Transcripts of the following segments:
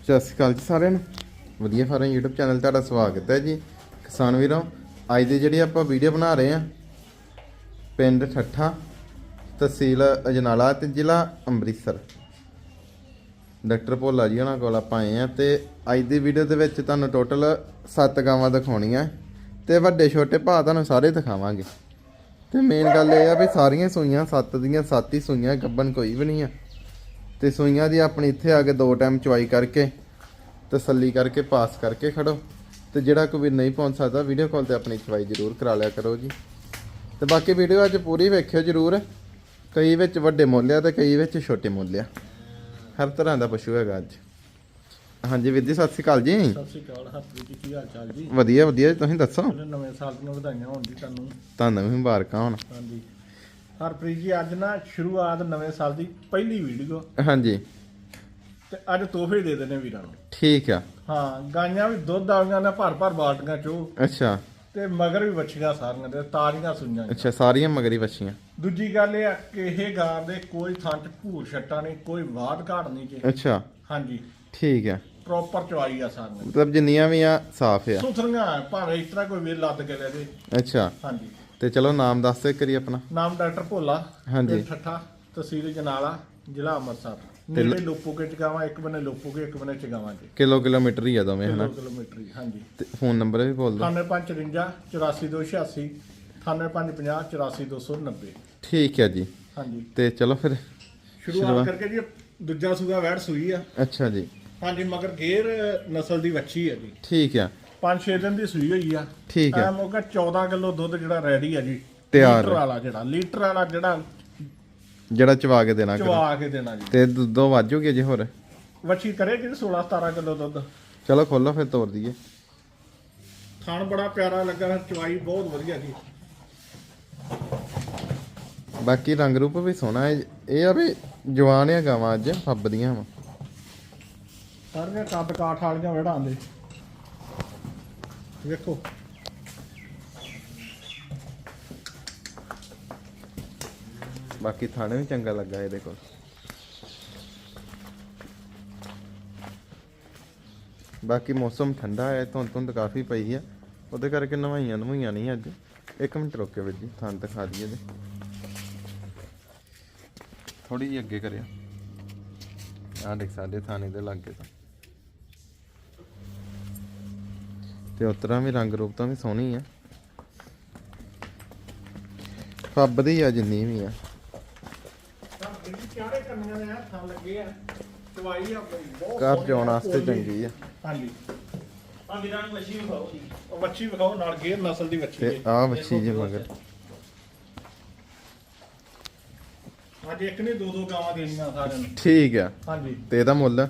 ਸਤਿ ਸ਼੍ਰੀ ਅਕਾਲ ਜੀ ਸਾਰਿਆਂ ਨੂੰ। ਵਧੀਆ ਫਾਰਮ YouTube ਚੈਨਲ ਤੁਹਾਡਾ ਸਵਾਗਤ ਹੈ ਜੀ। ਕਿਸਾਨ ਵੀਰੋ, ਅੱਜ ਦੀ ਜਿਹੜੀ ਆਪਾਂ ਵੀਡੀਓ ਬਣਾ ਰਹੇ ਹਾਂ, ਪਿੰਡ ਠੱਠਾ, ਤਹਿਸੀਲ ਅਜਨਾਲਾ ਤੇ ਜ਼ਿਲ੍ਹਾ ਅੰਮ੍ਰਿਤਸਰ। ਡਾਕਟਰ ਭੋਲਾ ਜੀ ਉਹਨਾਂ ਕੋਲ ਆਪਾਂ ਆਏ ਆ ਤੇ ਅੱਜ ਦੀ ਵੀਡੀਓ ਦੇ ਵਿੱਚ ਤੁਹਾਨੂੰ ਟੋਟਲ 7 ਗਾਵਾਂ ਦਿਖਾਉਣੀਆਂ। ਤੇ ਵੱਡੇ ਛੋਟੇ ਭਾਅ ਤੁਹਾਨੂੰ ਸਾਰੇ ਦਿਖਾਵਾਂਗੇ। ਤੇ ਮੇਨ ਗੱਲ ਇਹ ਆ ਵੀ ਸਾਰੀਆਂ ਸੂਈਆਂ 7 ਦੀਆਂ 7 ਹੀ ਸੂਈਆਂ ਗੱਬਨ ਕੋਈ ਵੀ ਨਹੀਂ ਆ। ਤੇ ਸੂਈਆਂ ਦੀ ਆਪਣੀ ਇੱਥੇ ਆ ਕੇ ਦੋ ਟਾਈਮ ਚੁਆਈ ਕਰਕੇ ਤਸੱਲੀ ਕਰਕੇ ਪਾਸ ਕਰਕੇ ਖੜੋ। ਤੇ ਜਿਹੜਾ ਕੋਈ ਵੀ ਨਹੀਂ ਪਹੁੰਚ ਸਕਦਾ ਵੀਡੀਓ ਕਾਲ ਤੇ ਆਪਣੀ ਚੁਆਈ ਜ਼ਰੂਰ ਕਰਾ ਲਿਆ ਕਰੋ ਜੀ। ਤੇ ਬਾਕੀ ਵੀਡੀਓ ਅੱਜ ਪੂਰੀ ਵੇਖਿਓ ਜ਼ਰੂਰ। ਕਈ ਵਿੱਚ ਵੱਡੇ ਮੁੱਲ ਆ ਤੇ ਕਈ ਵਿੱਚ ਛੋਟੇ ਮੁੱਲ ਆ। ਹਰ ਤਰ੍ਹਾਂ ਦਾ ਪਸ਼ੂ ਹੈਗਾ ਅੱਜ। ਹਾਂਜੀ ਵੀਰ ਜੀ ਸਤਿ ਸ਼੍ਰੀ ਅਕਾਲ ਜੀ। ਸਤਿ ਸ਼੍ਰੀ ਅਕਾਲ ਹਰਪ੍ਰੀਤ ਕੀ ਹਾਲ ਚਾਲ ਜੀ? ਵਧੀਆ ਵਧੀਆ ਤੁਸੀਂ ਦੱਸੋ? ਨਵੇਂ ਸਾਲ ਦੀਆਂ ਵਧਾਈਆਂ ਹੋਣ ਜੀ ਤੁਹਾਨੂੰ। ਤੁਹਾਨੂੰ ਵੀ ਮੁਬਾਰਕਾਂ ਹੋਣ। ਹਾਂਜੀ। ਹਰਪ੍ਰੀਤ ਜੀ ਅੱਜ ਨਾ ਸ਼ੁਰੂਆਤ ਨਵੇਂ ਸਾਲ ਦੀ ਪਹਿਲੀ ਵੀਡੀਓ। ਹਾਂਜੀ। ਤੇ ਅੱਜ ਤੋਹਫੇ ਦੇ ਦੇਣੇ ਵੀਰਾਂ ਨੂੰ। ਠੀਕ ਆ। ਹਾਂ ਗਾਈਆਂ ਵੀ ਦੁੱਧ ਆਲੀਆਂ ਨੇ ਭਰ ਭਰ ਬਾਲਟੀਆਂ ਚੋ। ਅੱਛਾ। ਤੇ ਮਗਰ ਵੀ ਵੱਛੀਆਂ ਸਾਰੀਆਂ ਦੇ ਤਾਜ਼ੀਆਂ ਸੁਈਆਂ। ਅੱਛਾ ਸਾਰੀਆਂ ਮਗਰੀ ਬੱਚੀਆਂ ਦੂਜੀ ਗੱਲ ਇਹ ਆ ਕਿ ਇਹ ਗਾਂ ਦੇ ਕੋਈ ਥਾਂ ਚ ਭੂਰ ਛੱਟਾ ਨਹੀਂ ਕੋਈ ਵਾਧ ਘਾਟ ਨਹੀਂ ਜੀ। ਅੱਛਾ। ਹਾਂਜੀ। ਠੀਕ ਆ। ਪ੍ਰੋਪਰ ਚਵਾਈ ਆ ਸਾਰੀਆਂ। ਮਤਲਬ ਜਿੰਨੀਆਂ ਵੀ ਆ ਸਾਫ਼ ਆ। ਸੁਥਰੀਆਂ ਭਾਵੇਂ ਇਸ ਤਰ੍ਹਾਂ ਕੋਈ ਵੇਲ ਲੱਦ ਕੇ ਲੈ ਦੇ ਅੱਛਾ। ਹਾਂਜੀ। ਤੇ ਚਲੋ ਨਾਮ ਦੱਸ ਦੇ ਕਰੀ ਆਪਣਾ। ਨਾਮ ਡਾਕਟਰ ਭੋਲਾ ਹਾਂਜੀ। ਪਿੰਡ ਠੱਠਾ ਤਹਿਸੀਲ ਜਨਾਲਾ ਜ਼ਿਲ੍ਹਾ ਅੰਮ੍ਰਿਤਸਰ। ਨੇੜੇ ਲੋਪੋਕੇ ਚਗਾਵਾ ਇੱਕ ਬੰਨੇ ਲੋਪੋਕੇ ਇੱਕ ਬੰਨੇ ਚਗਾਵਾ ਜੀ। ਕਿਲੋ ਕਿਲੋਮੀਟਰ ਹੀ ਆ ਦੋਵੇਂ ਹਨਾ? ਕਿਲੋ ਕਿਲੋਮੀਟਰ ਹੀ, ਹਾਂਜੀ। ਤੇ ਫੋਨ ਨੰਬਰ ਵੀ ਬੋਲ ਦਿਓ। 9554 84286 9550 84290 ਠੀਕ ਹੈ ਜੀ। ਹਾਂਜੀ। ਤੇ ਚਲੋ ਫਿਰ ਸ਼ੁਰੂਆਤ ਕਰਕੇ ਜੀ ਦੂਜਾ ਸੂਗਾ ਵੈੜ ਸੂਈ ਆ। ਅੱਛਾ ਜੀ। ਹਾਂਜੀ ਮਗਰ ਗੇਰ ਨਸਲ ਦੀ ਵੱਛੀ ਹੈ ਜੀ। ਠੀਕ ਆ। 5-6 ਦਿਨ ਦੀ ਸੂਈ ਹੋਈ ਆ। ਠੀਕ ਆ। ਐ ਮੋਗਾ 14 ਕਿਲੋ ਦੁੱਧ ਜਿਹੜਾ ਰੈਡੀ ਆ ਜੀ। ਤਿਆਰ ਲੀਟਰ ਵਾਲਾ ਜਿਹੜਾ ਲੀਟਰ ਵਾਲਾ ਜਿਹੜਾ ਜਿਹੜਾ ਚਵਾ ਕੇ ਦੇਣਾ ਚਵਾ ਕੇ ਦੇਣਾ ਜੀ। ਤੇ ਦੁੱਧੋਂ ਵਾਜੂਗੇ ਜੀ ਹੋਰ? ਵੱਛੀ ਕਰੇਗੀ 16-17 ਕਿਲੋ ਦੁੱਧ? ਚਲੋ ਖੋਲੋ ਫਿਰ ਤੋੜ ਦਈਏ। ਖਾਣ ਬੜਾ ਪਿਆਰਾ ਲੱਗਾ ਚਵਾਈ ਬਹੁਤ ਵਧੀਆ ਜੀ। ਬਾਕੀ ਰੰਗ ਰੂਪ ਵੀ ਸੋਹਣਾ ਹੈ। ਇਹ ਆ ਵੀ ਜਵਾਨ ਆ ਗਾਵਾਂ ਅੱਜ ਫੱਬਦੀਆਂ ਵਾ। ਸਾਰੀਆਂ ਕੱਦ ਕਾਠ ਵਾਲੀਆਂ ਵੜਾਂ ਦੇ। ਵੇਖੋ ਬਾਕੀ ਥਾਣੇ ਵੀ ਚੰਗਾ ਲੱਗਾ ਇਹਦੇ ਕੋਲ। ਬਾਕੀ ਮੌਸਮ ਠੰਡਾ ਹੈ ਧੁੰਦ ਧੁੰਦ ਕਾਫੀ ਪਈ ਆ। ਉਹਦੇ ਕਰਕੇ ਨਵਾਈਆਂ ਨਵਾਈਆਂ ਨਹੀਂ ਅੱਜ। ਇੱਕ ਮਿੰਟ ਰੁਕੇ ਵੀਰ ਜੀ, ਥਾਂ ਦਿਖਾ ਦਈਏ ਦੇ ਥੋੜੀ ਜਿਹੀ ਅੱਗੇ ਕਰਿਆ ਆਹ ਦੇਖ, ਸਾਡੇ ਥਾਣੇ ਦੇ ਲਾਗੇ ਤਾਂ। ਤੇ ਉਤਰਾ ਵੀ ਰੰਗ ਰੂਪ ਤਾਂ ਵੀ ਸੋਹਣੀ ਆ। ਫੱਬਦੀ ਆ ਜਿੰਨੀ ਵੀ ਆ। ਦੇ ਘਰ ਜਾਣ ਵਾਸਤੇ। ਚੰਗੀ ਆ। ਹਾਂਜੀ। ਆ ਵੀਰਾਂ ਨੂੰ ਮੱਛੀ ਵਿਖਾਓ। ਜੀ ਉਹ ਵੱਛੀ ਵਿਖਾਓ ਨਾਲ ਗੇਰ ਨਸਲ ਦੀ ਵੱਛੀ ਤੇ ਆ ਵੱਛੀ ਜੇ ਮਗਰ। ਅੱਜ ਇੱਕ ਨੇ ਦੋ ਦੋ ਗਾਵਾਂ ਦੇਣੀਆਂ ਸਾਰਿਆਂ ਨੂੰ। ਠੀਕ ਆ। ਹਾਂਜੀ। ਤੇ ਇਹਦਾ ਮੁੱਲ?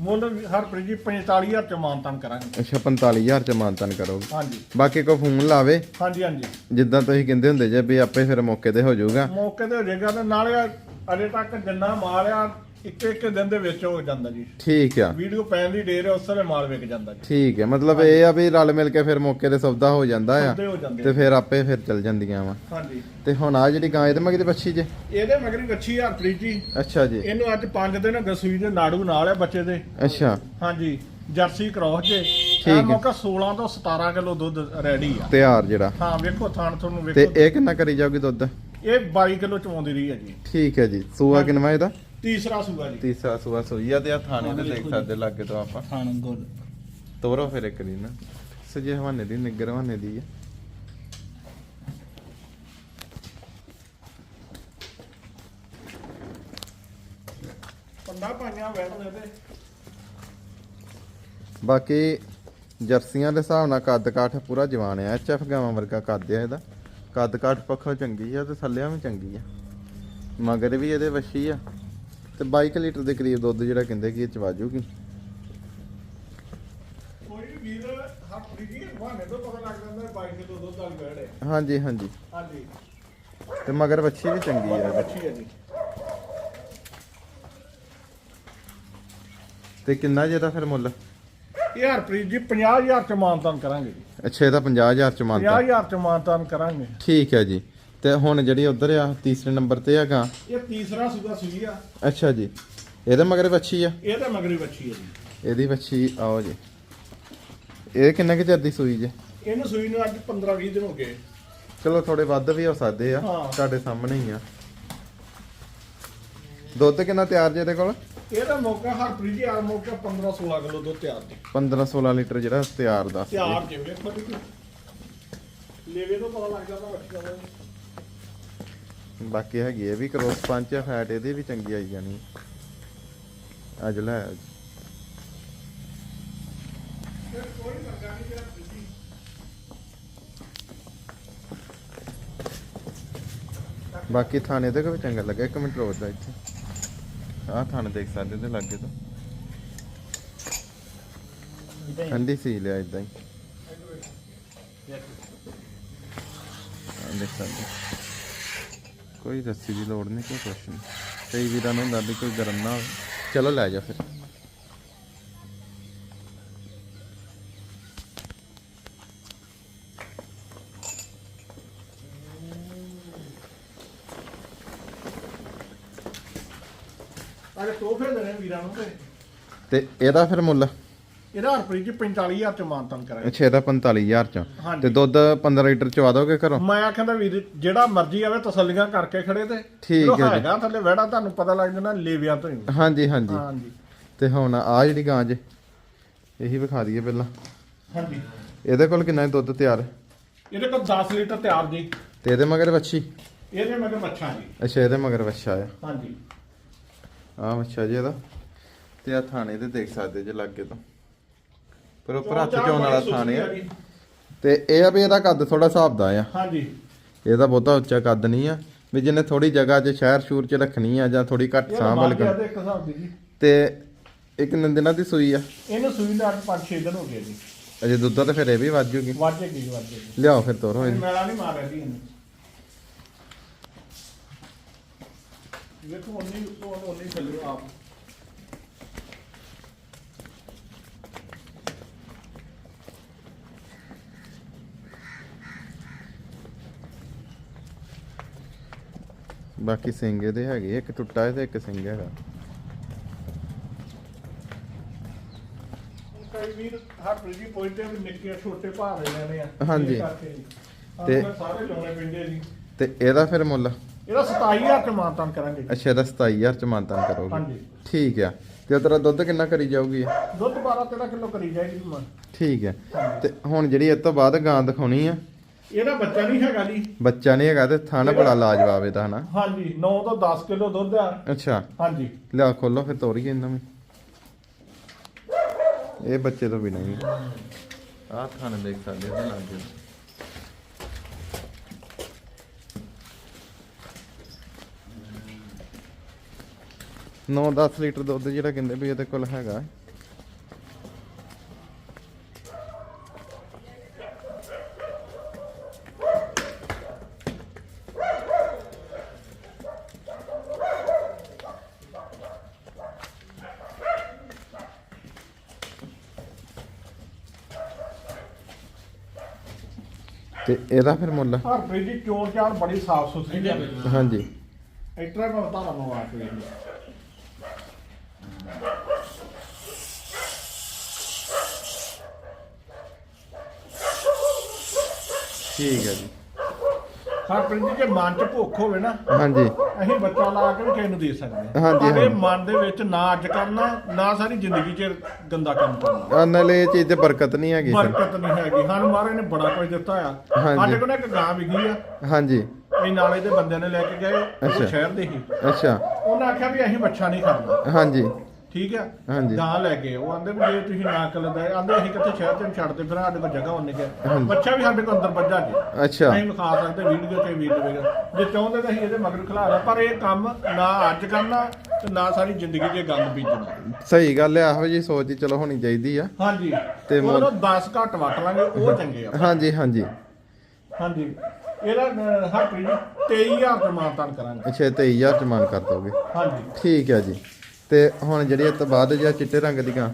ਮੁੱਲ ਹਰਪ੍ਰੀਤ ਜੀ 45000 ਚ ਮਾਨਤਾਨ ਕਰਾਂਗੇ। ਅੱਛਾ 45000 ਚ ਮਾਨਤਨ ਕਰੋਗੇ। ਹਾਂਜੀ। ਬਾਕੀ ਕੋ ਫੋਨ ਲਾਵੇ? ਹਾਂਜੀ ਹਾਂਜੀ। ਜਿੱਦਾਂ ਤੁਸੀਂ ਕਹਿੰਦੇ ਹੁੰਦੇ ਜੇ ਵੀ ਆਪੇ ਫਿਰ ਮੌਕੇ ਤੇ ਹੋ ਜਾਊਗਾ। ਮੌਕੇ ਤੇ ਹੋ ਜਾਏਗਾ ਤੇ ਨਾਲੇ ਅਜੇ ਤੱਕ ਜਿੰਨਾ ਮਾਲ ਆ ਇੱਕ ਇੱਕ ਦਿਨ ਦੇ ਵਿੱਚ ਹੋ ਜਾਂਦਾ ਜੀ। ਠੀਕ ਆ। ਵੀਡੀਓ ਪੈਣ ਦੀ ਡੇਰ ਹੈ ਉਸ ਵੇਲੇ ਮਾਲ ਵਿਕ ਜਾਂਦਾ ਜੀ। ਠੀਕ ਹੈ ਮਤਲਬ ਇਹ ਆ ਵੀ ਰਲ ਮਿਲ ਕੇ ਫਿਰ ਮੌਕੇ ਤੇ ਸੌਦਾ ਹੋ ਜਾਂਦਾ ਆ। ਸੌਦੇ ਹੋ ਜਾਂਦੇ ਤੇ ਫਿਰ ਆਪੇ ਫਿਰ ਚੱਲ ਜਾਂਦੀਆਂ ਵਾ। ਹਾਂਜੀ। ਤੇ ਹੁਣ ਆ ਜਿਹੜੀ ਗਾਂ ਇਹਦੇ ਮਗਰ ਬੱਚੀ ਜੇ? ਇਹਦੇ ਮਗਰੀ ਵੱਛੀ ਹਰਪ੍ਰੀਤ ਜੀ। ਅੱਛਾ ਜੀ। ਇਹਨੂੰ ਅੱਜ 5 ਦਿਨ ਗਸੂਈ ਦੇ ਨਾੜੂ ਨਾਲ ਹੈ ਬੱਚੇ ਦੇ। ਅੱਛਾ। ਹਾਂਜੀ ਜਰਸੀ ਕ੍ਰੋਸ ਜੇ। ਠੀਕ ਹੈ। ਮੌਕਾ 16 ਤੋਂ 17 ਕਿਲੋ ਦੁੱਧ ਰੈਡੀ ਆ। ਤਿਆਰ ਜਿਹੜਾ। ਹਾਂ ਵੇਖੋ ਥਾਣ ਤੁਹਾਨੂੰ ਤੇ ਵੇਖੋ। ਇਹ ਕਿੰਨਾ ਕਰੀ ਜਾਊਗੀ ਦੁੱਧ? ਇਹ 22 ਕਿਲੋ ਚਵਾਉਂਦੀ ਰਹੀ ਹੈ ਜੀ। ਠੀਕ ਹੈ ਜੀ। ਸੂਆ ਕਿੰਨਵਾ ਇਹਦਾ? ਤੀਸਰਾ ਸੂਗਾ ਜੀ। ਤੀਸਰਾ ਸੂਆ ਸੂਈ ਆ ਤੇ ਆ ਥਾਣੇ ਤੇ ਦੇਖ ਸਕਦੇ ਲੱਗੇ ਤੋਂ ਆਪਾਂ। ਖਾਣ ਗੁੱਲ ਤੋਰੋ ਫਿਰ ਇੱਕ ਦੀ ਨਾ। ਸਜੇ ਹਵਾਨੇ ਦੀ ਨਿੱਗਰ ਹਵਾਨੇ ਦੀ ਆ। ਪੰਡਾ ਪਾਈਆਂ ਵੈਣ ਦੇ ਬਾਕੀ ਜਰਸੀਆਂ ਦੇ ਹਿਸਾਬ ਨਾਲ ਕੱਦ ਕਾਠ ਪੂਰਾ ਜਵਾਨ ਆ। ਐਚਐਫ ਗਾਵਾਂ ਵਰਗਾ ਕੱਦ ਆ ਇਹਦਾ। ਕੱਦ ਕਾਠ ਪੱਖੋਂ ਚੰਗੀ ਆ ਤੇ ਥੱਲਿਆਂ ਵੀ ਚੰਗੀ ਆ। ਮਗਰ ਵੀ ਇਹਦੇ ਵੱਛੀ ਆ। ਤੇ 22 ਕੁ ਲੀਟਰ ਦੇ ਕਰੀਬ ਦੁੱਧ ਜਿਹੜਾ ਕਹਿੰਦੇ ਕਿ ਇਹ ਚਵਾ ਜੂਗੀ। ਕੋਈ ਵੀ ਵੀਰ ਹਰਪ੍ਰੀਤ ਜੀ ਵਾਹਨੇ ਤੋਂ ਪਤਾ ਲੱਗ ਜਾਂਦਾ 22 ਕਿਲੋ ਦੁੱਧ ਵਾਲੀ ਵੈਣ ਹੈ ਹਾਂਜੀ ਹਾਂਜੀ। ਹਾਂਜੀ। ਤੇ ਮਗਰ ਵੱਛੀ ਵੀ ਚੰਗੀ ਆ। ਅੱਛੀ ਹੈ ਜੀ। ਤੇ ਕਿੰਨਾ ਜਿਹਦਾ ਫਿਰ ਮੁੱਲ? ਇਹ ਹਰਪ੍ਰੀਤ ਜੀ 50000 ਚ ਮਾਨਤਾਨ ਕਰਾਂਗੇ ਜੀ। ਅੱਛਾ ਇਹਦਾ 50000 ਚ ਮੰਨਦਾ 50000 ਚ ਮਾਨਤਾਨ ਕਰਾਂਗੇ। ਠੀਕ ਹੈ ਜੀ। ਤੇ ਹੁਣ ਜਿਹੜੀ ਉਧਰ ਆ ਤੀਸਰੇ ਨੰਬਰ ਤੇ ਹੈਗਾ। ਇਹ ਤੀਸਰਾ ਸੂਗਾ ਸੂਈ ਆ। ਅੱਛਾ ਜੀ। ਇਹਦੇ ਮਗਰ ਵੱਛੀ ਆ। ਇਹ ਤਾਂ ਮਗਰੀ ਬੱਚੀ ਹੈ ਜੀ। ਇਹਦੀ ਵੱਛੀ ਆਓ ਜੀ। ਇਹ ਕਿੰਨਾ ਕੁ ਚਿਰ ਦੀ ਸੂਈ ਜੇ? ਇਹਨੂੰ ਸੂਈ ਨੂੰ ਅੱਜ 15 20 ਦਿਨ ਹੋ ਗਏ। ਚਲੋ ਥੋੜੇ ਵੱਧ ਵੀ ਹੋ ਸਕਦੇ ਆ। ਹਾਂ। ਤੁਹਾਡੇ ਸਾਹਮਣੇ ਹੀ ਆ। ਦੁੱਧ ਕਿੰਨਾ ਤਿਆਰ ਜੇ ਇਹਦੇ ਕੋਲ? ਇਹਦਾ ਮੌਕਾ ਹਰਪ੍ਰੀਤ ਜੀ ਆ ਮੌਕਾ 15 16 ਕਿਲੋ ਦੁੱਧ ਤਿਆਰ ਜੀ। 15 16 ਲੀਟਰ ਜਿਹੜਾ ਤਿਆਰ ਦਾ ਤਿਆਰ ਜੇ ਵੇਖੋ ਜੀ। ਲੇਵੇ ਤੋਂ ਪਤਾ ਲੱਗ ਜਾਂਦਾ ਬੱਚਾ ਦਾ। ਬਾਕੀ ਹੈਗੀ ਇਹ ਵੀ ਕਰੋਸ ਪੰਚ ਫੈਟ ਇਹਦੀ ਵੀ ਚੰਗੀ ਆਈ ਜਾਣੀ। ਅੱਜ ਲੈ ਬਾਕੀ ਥਾਣੇ ਤੇ ਵੀ ਚੰਗਾ ਲੱਗਾ, ਇੱਕ ਮਿੰਟ ਰੋਕ ਦਾ ਇੱਥੇ। ਆਹ ਥਾਣੇ ਦੇਖ ਸਕਦੇ ਤੇ ਲੱਗੇ ਤੋਂ। ਠੰਡੀ ਸੀ ਲਿਆ ਇਦਾਂ ਹੀ। ਦੇਖ ਸਕਦੇ। ਕੋਈ ਰੱਸੀ ਦੀ ਲੋੜ ਨਹੀਂ ਕੋਈ ਕੁਛ ਨਹੀਂ। ਕਈ ਵੀਰਾਂ ਨੂੰ ਹੁੰਦਾ ਵੀ ਕੋਈ ਗਰਮ ਨਾ ਹੋਵੇ। ਚਲੋ ਲੈ ਜਾ ਫਿਰ। ਅਰੇ ਤੋਹਫੇ ਦੇਣੇ ਵੀਰਾਂ ਨੂੰ ਤੇ। ਤੇ ਇਹਦਾ ਫਿਰ ਮੁੱਲ? ਇਹਦਾ ਹਰਪ੍ਰੀਤ ਜੀ 45000 ਚ ਮਾਨਤਨ ਕਰਾਂਗੇ। ਅੱਛਾ ਇਹਦਾ 45000 ਚ। ਹਾਂਜੀ। ਤੇ ਦੁੱਧ 15 ਲੀਟਰ ਚਵਾ ਦੋਗੇ ਘਰੋਂ? ਮੈਂ ਆਖਦਾ ਵੀਰ ਜਿਹੜਾ ਮਰਜ਼ੀ ਆਵੇ ਤਸੱਲੀਆਂ ਕਰਕੇ ਖੜੇ ਤੇ। ਠੀਕ ਹੈ ਜੀ। ਹੈਗਾ ਥੱਲੇ ਵੜਾ ਤੁਹਾਨੂੰ ਪਤਾ ਲੱਗ ਜਾਣਾ ਲੇਵਿਆਂ ਤੋਂ ਹੀ ਹਾਂਜੀ ਹਾਂਜੀ। ਹਾਂਜੀ। ਤੇ ਹੁਣ ਆ ਜਿਹੜੀ ਗਾਂ ਜੇ ਇਹੀ ਵਿਖਾ ਦਈਏ ਪਹਿਲਾਂ। ਹਾਂਜੀ। ਇਹਦੇ ਕੋਲ ਕਿੰਨਾ ਦੁੱਧ ਤਿਆਰ? ਇਹਦੇ ਕੋਲ 10 ਲੀਟਰ ਤਿਆਰ ਜੀ। ਤੇ ਇਹਦੇ ਮਗਰ ਵੱਛੀ? ਇਹਦੇ ਮਗਰ ਮੱਛਾਂ ਜੀ। ਅੱਛਾ ਇਹਦੇ ਮਗਰ ਵੱਛਾ ਆ। ਹਾਂਜੀ। ਆ ਵੱਛਾ ਜੀ ਇਹਦਾ। ਤੇ ਆ ਥਾਣੇ ਤੇ ਦੇਖ ਸਕਦੇ ਜੇ ਲੱਗੇ ਤੋਂ। ਪਰ ਉੱਪਰ ਹੱਥ ਚੋਣ ਵਾਲਾ ਥਾਣੇ ਆ। ਤੇ ਇਹ ਆ ਵੀ ਇਹਦਾ ਕੱਦ ਥੋੜਾ ਹਿਸਾਬ ਦਾ ਆ। ਹਾਂਜੀ। ਇਹਦਾ ਬਹੁਤਾ ਉੱਚਾ ਕੱਦ ਨਹੀਂ ਆ। ਵੀ ਜਿਹਨੇ ਥੋੜੀ ਜਗ੍ਹਾ 'ਚ ਸ਼ਹਿਰ ਸ਼ੂਰ 'ਚ ਰੱਖਣੀ ਆ ਜਾਂ ਥੋੜੀ ਘੱਟ ਸਾਂਭ ਤੇ ਇੱਕ ਹਿਸਾਬ ਦੀ ਜੀ। ਤੇ ਇੱਕ ਦਿਨਾਂ ਦੀ ਸੂਈ ਆ। ਇਹਨੂੰ ਸੂਈ ਨਾਲ 5-6 ਦਿਨ ਹੋ ਗਏ ਜੀ। ਅਜੇ ਦੁੱਧ ਤਾਂ ਫਿਰ ਇਹ ਵੀ ਵੱਧ ਜੂਗੀ। ਵਾਜੇ ਕੀ ਵਾਜੇ ਕੀ ਲਿਆਓ ਫਿਰ ਤੋਰੋ ਇਹਨੂੰ। ਮੈਲਾ ਨਹੀਂ ਮਾਰਿਆ ਜੀ ਇਹਨੇ। ਵੇਖੋ ਉਹਨੇ ਉੱਤੋਂ ਉਹਨੇ ਥੱਲੇ ਆਪ। ਬਾਕੀ ਸਿੰਘ ਇਹਦੇ ਹੈਗੇ ਇੱਕ ਟੁੱਟਾ ਹੈ ਤੇ ਇੱਕ ਸਿੰਘ ਹੈਗਾ। ਕਈ ਵੀਰ ਹਰ ਜੀ ਪੁੱਛਦੇ ਵੀ ਨਿੱਕੇ ਛੋਟੇ ਭਾਅ ਦੇ ਲੈਣੇ ਆ ਹਾਂਜੀ। ਇਹ। ਤੇ- ਸਾਨੂੰ ਸਾਰੇ ਲਾਉਣੇ ਪੈਂਦੇ ਆ ਜੀ। ਤੇ ਇਹਦਾ ਫਿਰ ਮੁੱਲ? ਇਹਦਾ 27000 ਚ ਮਾਨਤਾਨ ਕਰਾਂਗੇ। ਅੱਛਾ ਇਹਦਾ 27000 ਚ ਮਾਨਤਾਨ ਕਰੋਗੇ। ਹਾਂਜੀ। ਠੀਕ ਆ। ਤੇ ਤੇਰਾ ਦੁੱਧ ਕਿੰਨਾ ਕਰੀ ਜਾਊਗੀ ਦੁੱਧ 12 13 ਕਿਲੋ ਕਰੀ ਜਾਏਗੀ ਜੀ ਮਾਂ ਠੀਕ ਹੈ ਤੇ ਹੁਣ ਜਿਹੜੀ ਇਸ ਤੋਂ ਬਾਅਦ ਗਾਂ ਦਿਖਾਉਣੀ ਆ ਇਹਦਾ ਬੱਚਾ ਨਹੀਂ ਹੈਗਾ ਜੀ। ਬੱਚਾ ਨਹੀਂ ਹੈਗਾ ਤੇ ਥਣ ਬੜਾ ਲਾਜਵਾਬ ਇਹਦਾ ਹਨਾ? ਹਾਂਜੀ 9 ਤੋਂ 10 ਕਿਲੋ ਦੁੱਧ ਆ। ਅੱਛਾ। ਹਾਂਜੀ। ਲਿਆ ਖੋਲੋ ਫਿਰ ਤੋਰੀਏ ਇਹਨਾਂ ਨੂੰ। ਇਹ ਬੱਚੇ ਤੋਂ ਵੀ ਨਹੀਂ ਆਹ ਥਣ ਦੇਖ ਸਕਦੇ ਇਹਦੇ ਲਾਗੇ ਨੌ 10 ਲੀਟਰ ਦੁੱਧ ਜਿਹੜਾ ਕਹਿੰਦੇ ਵੀ ਇਹਦੇ ਕੋਲ ਹੈਗਾ। ਤੇ ਇਹਦਾ ਫਿਰ ਮੁੱਲ ਹਰਪ੍ਰੀਤ ਜੀ ਚੋਣ ਚਾਣ ਬੜੀ ਸਾਫ਼ ਸੁਥਰੀ ਹੈ ਹਾਂਜੀ। ਐਟਰਾ ਮੈਂ ਬਤਾ ਰਹਾ ਹਾਂ ਆਪ ਜੀ ਠੀਕ ਹੈ ਜੀ। ਹਰਪ੍ਰੀਤ ਜੀ ਜੇ ਮਨ ਚ ਭੁੱਖ ਹੋਵੇ ਨਾ ਹਾਂਜੀ। ਅਸੀਂ ਬੱਚਾ ਲਾ ਕੇ ਵੀ ਕਿਸੇ ਨੂੰ ਦੇ ਸਕਦੇ ਹਾਂ। ਹਾਂਜੀ। ਮਨ ਦੇ ਵਿੱਚ ਨਾ ਅੱਜ ਕਰਨਾ ਨਾ ਸਾਰੀ ਜ਼ਿੰਦਗੀ 'ਚ ਗੰਦਾ ਕੰਮ ਕਰਨਾ। ਆ ਨਾਲੇ ਇਹ ਚੀਜ਼ ਤੇ ਬਰਕਤ ਨਹੀਂ ਹੈਗੀ ਬਰਕਤ ਨਹੀਂ ਹੈਗੀ। ਸਾਨੂੰ ਮਹਾਰਾਜ ਨੇ ਬੜਾ ਕੁਝ ਦਿੱਤਾ ਆ। ਹਾਂਜੀ। ਸਾਡੇ ਕੋਲ ਨਾ ਇੱਕ ਗਾਂ ਵਿਗੀ ਆ। ਹਾਂਜੀ। ਇਹ ਨਾਲੇ ਦੇ ਬੰਦੇ ਨੇ ਲੈ ਕੇ ਗਏ ਉਹ ਅੱਛਾ। ਸ਼ਹਿਰ ਦੇ ਹੀ। ਅੱਛਾ। ਉਹਨਾਂ ਆਖਿਆ ਵੀ ਅਸੀਂ ਬੱਚਾ ਨਹੀਂ ਖਾਣਾ ਹਾਂਜੀ। ਠੀਕ ਆ? ਹਾਂਜੀ। ਗਾਂ ਲੈ ਕੇ। ਉਹ ਆਂਦੇ ਵੀ ਜੇ ਤੁਸੀਂ ਨਾ ਕਲਦਾ ਆਂਦੇ ਅਸੀਂ ਕਿੱਥੇ ਸ਼ਹਿਰ ਤੇ ਛੱਡਦੇ ਫਿਰ ਸਾਡੇ ਕੋਲ ਜਗ੍ਹਾ ਉਹਨੇ ਗਿਆ ਬੱਚਾ ਵੀ ਸਾਡੇ ਕੋਲ ਅੰਦਰ ਵੱਜਾ ਜੀ। ਅੱਛਾ। ਅਸੀਂ ਵਿਖਾ ਸਕਦੇ ਵੀਡੀਓ ਤੇ ਵੀਡੀਓ ਵਗੈਰਾ ਜੇ ਚਾਹੁੰਦੇ ਤਾਂ ਅਸੀਂ ਇਹਦੇ ਮਗਰ ਖਿਲਾ ਪਰ ਇਹ ਕੰਮ ਨਾ ਅੱਜ ਕਰਨਾ ਤੇ ਨਾ ਸਾਰੀ ਜ਼ਿੰਦਗੀ 'ਚ ਗੰਦ ਬੀਜਣਾ ਸਹੀ ਗੱਲ ਹੈ ਇਹੋ ਜੀ ਸੋਚ ਹੀ ਚਲੋ ਹੋਣੀ ਚਾਹੀਦੀ ਆ। ਹਾਂਜੀ। ਤੇ ਉਹ 10 ਘੱਟ ਵਟ ਲਾਂਗੇ ਉਹ ਚੰਗੇ ਆ। ਹਾਂਜੀ ਹਾਂਜੀ। ਹਾਂਜੀ। ਇਹਦਾ ਅਹ, ਜੀ 23000 ਦਾ ਮਾਨਤਾਨ ਕਰਾਂਗੇ। ਅੱਛਾ 23000 ਚ ਕਰ ਦੋਗੇ। ਹਾਂਜੀ। ਠੀਕ ਹੈ ਜੀ। ਤੇ ਹੁਣ ਜਿਹੜੀ ਇਹ ਤੋਂ ਬਾਅਦ ਜਿਹੜਾ ਚਿੱਟੇ ਰੰਗ ਦੀ ਗਾਂ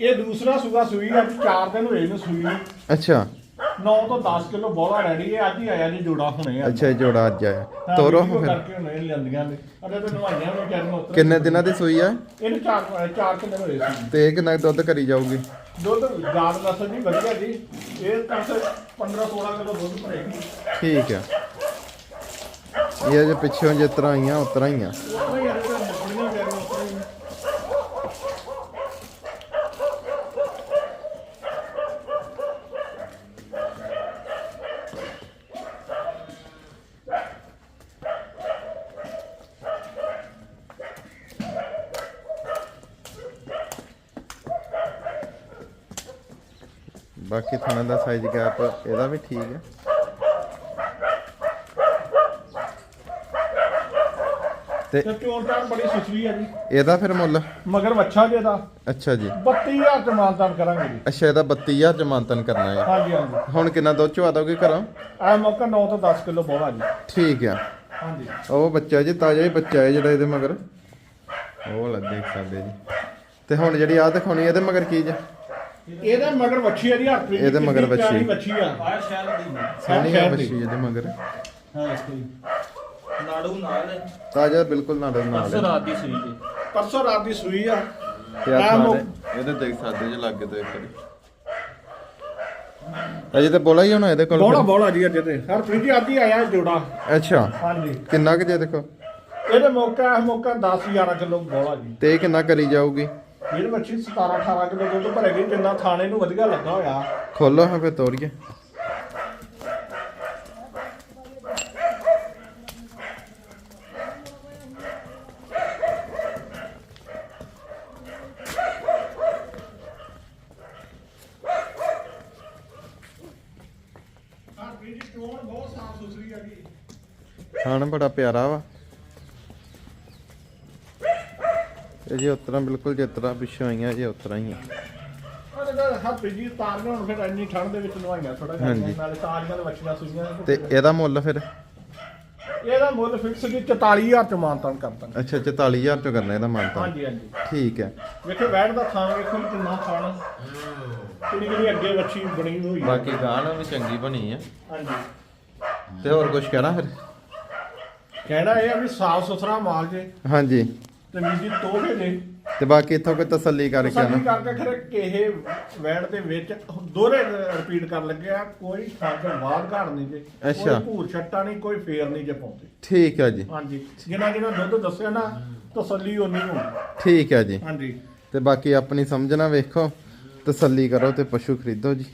ਇਹ ਦੂਸਰਾ ਸੂਗਾ ਸੂਈ ਅੱਜ 4 ਦਿਨ ਹੋਏ ਨੇ ਸੂਈ। ਨੂੰ ਅੱਛਾ। 9 ਤੋਂ 10 ਕਿਲੋ ਬੋਲਾ ਰੈਡੀ ਹੈ ਅੱਜ ਹੀ ਆਇਆ ਜੀ ਜੋੜਾ ਹੁਣੇ ਆ। ਅੱਛਾ ਇਹ ਜੋੜਾ ਅੱਜ ਆਇਆ। ਤੋਰੋ ਫਿਰ। ਕਰਕੇ ਹੁਣੇ ਲਿਆਂਦੀਆਂ ਨੇ। ਅਰੇ ਤੇ ਨਵਾਈਆਂ ਵੀ ਕਰਨ ਉਤਰ। ਕਿੰਨੇ ਦਿਨਾਂ ਦੀ ਸੂਈ ਆ? ਇਹਨੂੰ ਚਾਰ ਚਾਰ ਕਿਲੋ ਹੋਏ ਸੀ। ਤੇ ਇਹ ਕਿੰਨਾ ਦੁੱਧ ਕਰੀ ਜਾਊਗੀ? ਦੁੱਧ ਜਾਤ ਨਸਲ ਜੀ ਵਧੀਆ ਜੀ। ਇਹ ਤਾਂ 15 16 ਕਿਲੋ ਦੁੱਧ ਭਰੇਗੀ ਠੀਕ ਆ। ਇਹ ਜੇ ਪਿੱਛੋਂ ਜਿਸ ਤਰ੍ਹਾਂ ਆਈਆਂ ਉਸ ਤਰ੍ਹਾਂ ਹੀ ਆ ਉਹ ਹੀ ਅਰੇ ਤੇ ਮੁਕਣੀਆਂ ਕਰਨ ਉਤਰ ਹੀ ਬਾਕੀ ਥਾਣਾ ਦਾ ਸਾਈਜ਼ ਗੈਪ ਇਹਦਾ ਵੀ ਠੀਕ ਹੈ। ਤੇ ਚਾਣ ਬੜੀ ਸੁਸਰੀ ਆ ਜੀ। ਇਹਦਾ ਫਿਰ ਮੁੱਲ? ਮਗਰ ਵੱਛਾ ਜੇ ਦਾ। ਅੱਛਾ ਜੀ। 32000 ਚ ਮਾਨਤਾਨ ਕਰਾਂਗੇ ਜੀ। ਅੱਛਾ ਇਹਦਾ 32000 ਚ ਮਾਨਤਨ ਕਰਨਾ ਹੈ। ਹਾਂਜੀ ਹਾਂਜੀ। ਹੁਣ ਕਿੰਨਾ ਦੁੱਧ ਚਵਾ ਦੋਗੇ ਘਰੋਂ? ਆ ਮੌਕਾ 9 ਤੋਂ 10 ਕਿਲੋ ਬੋਲਾ ਜੀ। ਠੀਕ ਆ। ਹਾਂਜੀ। ਉਹ ਬੱਚਾ ਜੀ ਤਾਜ਼ਾ ਹੀ ਬੱਚਾ ਹੈ ਜਿਹੜਾ ਇਹਦੇ ਮਗਰ। ਉਹ ਲੈ ਦੇਖ ਸਕਦੇ ਜੀ। ਤੇ ਹੁਣ ਜਿਹੜੀ ਆ ਦਿਖਾਉਣੀ ਇਹਦੇ ਮਗਰ ਕੀ ਜੀ? ਇਹਦੇ ਮਗਰ ਵੱਛੀ ਆ ਜੀ ਹੱਥ ਵਿੱਚ ਇਹਦੇ ਮਗਰ ਵੱਛੀ। ਵੱਛੀ ਆ। ਆਇਆ ਸ਼ਹਿਰ ਦੀ। ਸੋਹਣੀ ਆ। ਬੱਚੀ ਇਹਦੇ ਮਗਰ। ਹਾਂ ਨਾੜੂ ਨਾਲ ਹੈ। ਤਾਜ਼ਾ ਬਿਲਕੁਲ ਨਾਲ ਨਾਲ ਪਰਸੋਂ ਰਾਤ ਦੀ ਸੂਈ ਜੀ ਪਰਸੋਂ ਰਾਤ ਦੀ ਸੂਈ ਆ। ਤੇ ਆਹ ਮੌ- ਖਾਣੇ ਇਹਦੇ ਦੇਖ ਸਕਦੇ ਜੀ ਲੱਗੇ ਤੇ ਇੱਕ ਵਾਰੀ। ਅਜੇ ਤੇ ਬੋਲਾ ਹੀ ਹੋਣਾ ਇਹਦੇ ਕੋਲ ਬੋਲਾ ਫਿਰ। ਬੋਲਾ ਜੀ ਅੱਜ ਤੇ। ਹਰ ਜੀ ਅੱਜ ਹੀ ਆਇਆ ਜੋੜਾ। ਅੱਛਾ। ਹਾਂਜੀ। ਕਿੰਨਾ ਕੁ ਜੇ ਦੇਖੋ? ਇਹਦੇ ਮੌਕਾ ਇਹ ਮੌਕਾ 10 11 ਕਿਲੋ ਬੋਲਾ ਜੀ। ਤੇ ਇਹ ਕਿੰਨਾ ਕਰੀ ਜਾਊਗੀ? ਇਹਦੇ ਬੱਚੀ 17 18 ਕਿਲੋ ਦੁੱਧ ਭਰੇਗੀ ਜਿੰਨਾ ਥਾਣੇ ਨੂੰ ਵਧੀਆ ਲੱਗਾ ਹੋਇਆ। ਖੋਲੋ ਹਾਂ ਫੇ ਤੋੜੀਏ ਖਾਣ ਬੜਾ ਪਿਆਰਾ ਵਾ। ਇਹ ਜੀ ਉਤਰਾ ਬਿਲਕੁਲ ਜਿਸ ਤਰ੍ਹਾਂ ਪਿੱਛੋਂ ਆਈਆਂ ਜੀ ਉਤਰਾ ਹੀ ਆ। ਉਹਦੇ ਨਾਲ ਹੱਥ ਜੀ ਤਾਰ ਹੁਣ ਫਿਰ ਇੰਨੀ ਠੰਡ ਦੇ ਵਿੱਚ ਨਵਾਈਆਂ ਥੋੜਾ ਹਾਂਜੀ। ਜਿਹਾ ਨਾਲੇ ਤਾਜ਼ੀਆਂ ਤੇ ਵੱਛੀਆਂ ਸੂਈਆਂ ਤੇ ਇਹਦਾ ਮੁੱਲ ਫਿਰ? ਇਹਦਾ ਮੁੱਲ ਫਿਕਸ ਜੀ 44000 ਚ ਮਾਨਤਾਨ ਕਰਤਾ ਅੱਛਾ 44000 ਚੋਂ ਕਰਨਾ ਇਹਦਾ ਮਾਨਤਾ ਹਾਂਜੀ ਹਾਂਜੀ। ਠੀਕ ਹੈ। ਵੇਖੋ ਬੈਠ ਦਾ ਥਾਂ ਵੇਖੋ ਕਿੰਨਾ ਖਾਣ ਕਿੰਨੀ ਕਿੰਨੀ ਅੱਗੇ ਵੱਛੀ ਬਣੀ ਹੋਈ ਹੈ ਬਾਕੀ ਗਾਣ ਵੀ ਚੰਗੀ ਬਣੀ ਆ। ਹਾਂਜੀ। ਤੇ ਹੋਰ ਕੁਝ ਕਹਿਣਾ ਫਿਰ? ਕਹਿਣਾ ਇਹ ਆ ਵੀ ਸਾਫ਼ ਸੁਥਰਾ ਮਾਲ ਜੇ। ਹਾਂਜੀ। ਤੇ ਵੀਰ ਜੀ ਤੋਹਫੇ ਨੇ। ਤੇ ਬਾਕੀ ਇੱਥੋਂ ਕੋਈ ਤਸੱਲੀ ਕਰਕੇ ਸਾਡੀ ਆਣਾ ਕਰਕੇ ਖਰੇ ਕਿਹੇ ਵੈਣ ਦੇ ਵਿੱਚ ਦੋਹਰੇ ਰਿਪੀਟ ਕਰਨ ਲੱਗੇ ਆ ਕੋਈ ਖੰਡ ਬਾਦ ਘਾੜ ਨਹੀਂ ਜੇ। ਅੱਛਾ। ਕੋਈ ਭੂਰ ਛੱਟਾ ਨਹੀਂ ਕੋਈ ਫੇਰ ਨਹੀਂ ਜੇ ਪਾਉਂਦੇ। ਠੀਕ ਹੈ ਜੀ। ਹਾਂਜੀ। ਜਿਨ੍ਹਾਂ ਜਿਨ੍ਹਾਂ ਦੁੱਧ ਦੱਸਿਆ ਨਾ ਤਸੱਲੀ ਉਨੀ ਹੋਣੀ। ਠੀਕ ਹੈ ਜੀ। ਹਾਂਜੀ। ਤੇ ਬਾਕੀ ਆਪਣੀ ਸਮਝ ਨਾਲ ਵੇਖੋ ਤਸੱਲੀ ਕਰੋ ਤੇ ਪਸ਼ੂ ਖਰੀਦੋ ਜੀ।